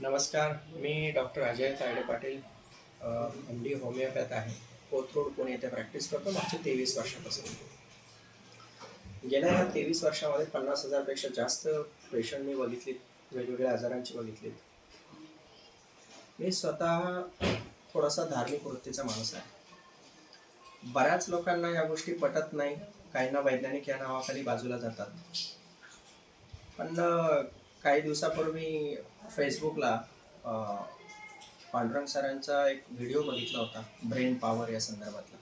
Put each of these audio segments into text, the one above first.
नमस्कार मी doctor Ajay Tayade Patil M D homeopath आहे. कोथरूड पुणे येथे प्रॅक्टिस करतो. मागच्या तेवीस वर्षापासून. गेल्या ह्या तेवीस वर्षामध्ये पन्नास हजारपेक्षा जास्त पेशंट मी बघितलीत वेगवेगळ्या आजारांची बघितलीत मी स्वतः थोडासा धार्मिक वृत्तीचा माणूस आहे. बऱ्याच लोकांना या गोष्टी पटत नाही. काहींना वैज्ञानिक या नावाखाली बाजूला जातात. पण काही दिवसापूर्वी फेसबुकला पांडुरंग सरांचा एक व्हिडिओ बघितला होता ब्रेन पॉवर या संदर्भातला.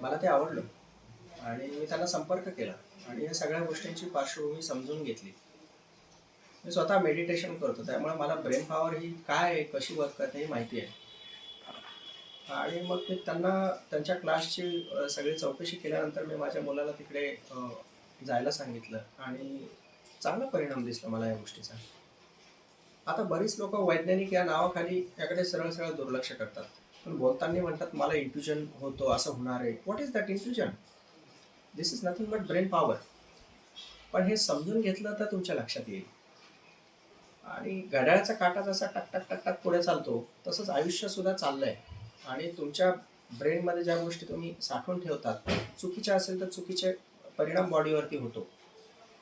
मला ते आवडलं आणि मी त्यांना संपर्क केला आणि या सगळ्या गोष्टींची पार्श्वभूमी समजून घेतली. मी स्वतः मेडिटेशन करतो त्यामुळे मला ब्रेन पॉवर ही काय आहे कशी वर्क करते ही माहिती आहे. आणि मग मी त्यांना त्यांच्या क्लासची सगळी चौकशी केल्यानंतर मी माझ्या मुलाला तिकडे जायला सांगितलं आणि चांगला परिणाम दिसला मला या गोष्टीचा. आता बरीच लोक वैज्ञानिक या नावाखाली याकडे सरळ सरळ दुर्लक्ष करतात. पण बोलताना म्हणतात मला इंट्युजन होतो असं होणार आहे. What is that intuition this is nothing but brain power पण हे समजून घेतलं तर तुमच्या लक्षात येईल. आणि घड्याळाचा काटा जसा टक टक टक टक पुढे चालतो तसंच आयुष्य सुद्धा चाललंय. आणि तुमच्या ब्रेनमध्ये ज्या गोष्टी तुम्ही साठवून ठेवतात चुकीच्या असेल तर चुकीचे परिणाम बॉडीवरती होतो.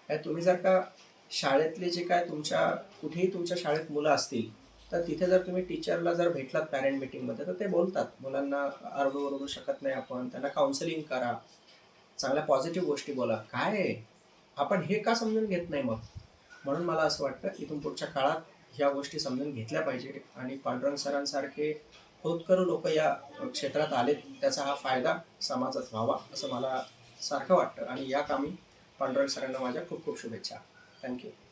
तुम्ही जर का शाळेतले जे काय तुमच्या कुठेही तुमच्या शाळेत मुलं असतील तर तिथे जर तुम्ही टीचरला जर भेटलात पॅरेंट मिटिंगमध्ये तर ते बोलतात. मुलांना आरडू ओरडू शकत नाही आपण त्यांना काउन्सिलिंग करा. चांगल्या पॉझिटिव्ह गोष्टी बोला. काय आपण हे का समजून घेत नाही मग? म्हणून मला असं वाटतं इथून पुढच्या काळात ह्या गोष्टी समजून घेतल्या पाहिजे आणि पांडुरंग सरांसारखे होतकरू लोक या क्षेत्रात आलेत त्याचा हा फायदा समाजात व्हावा असं मला सारखं वाटतं. आणि या कामी पांडुरंग सरांना माझ्या खूप खूप शुभेच्छा. Thank you.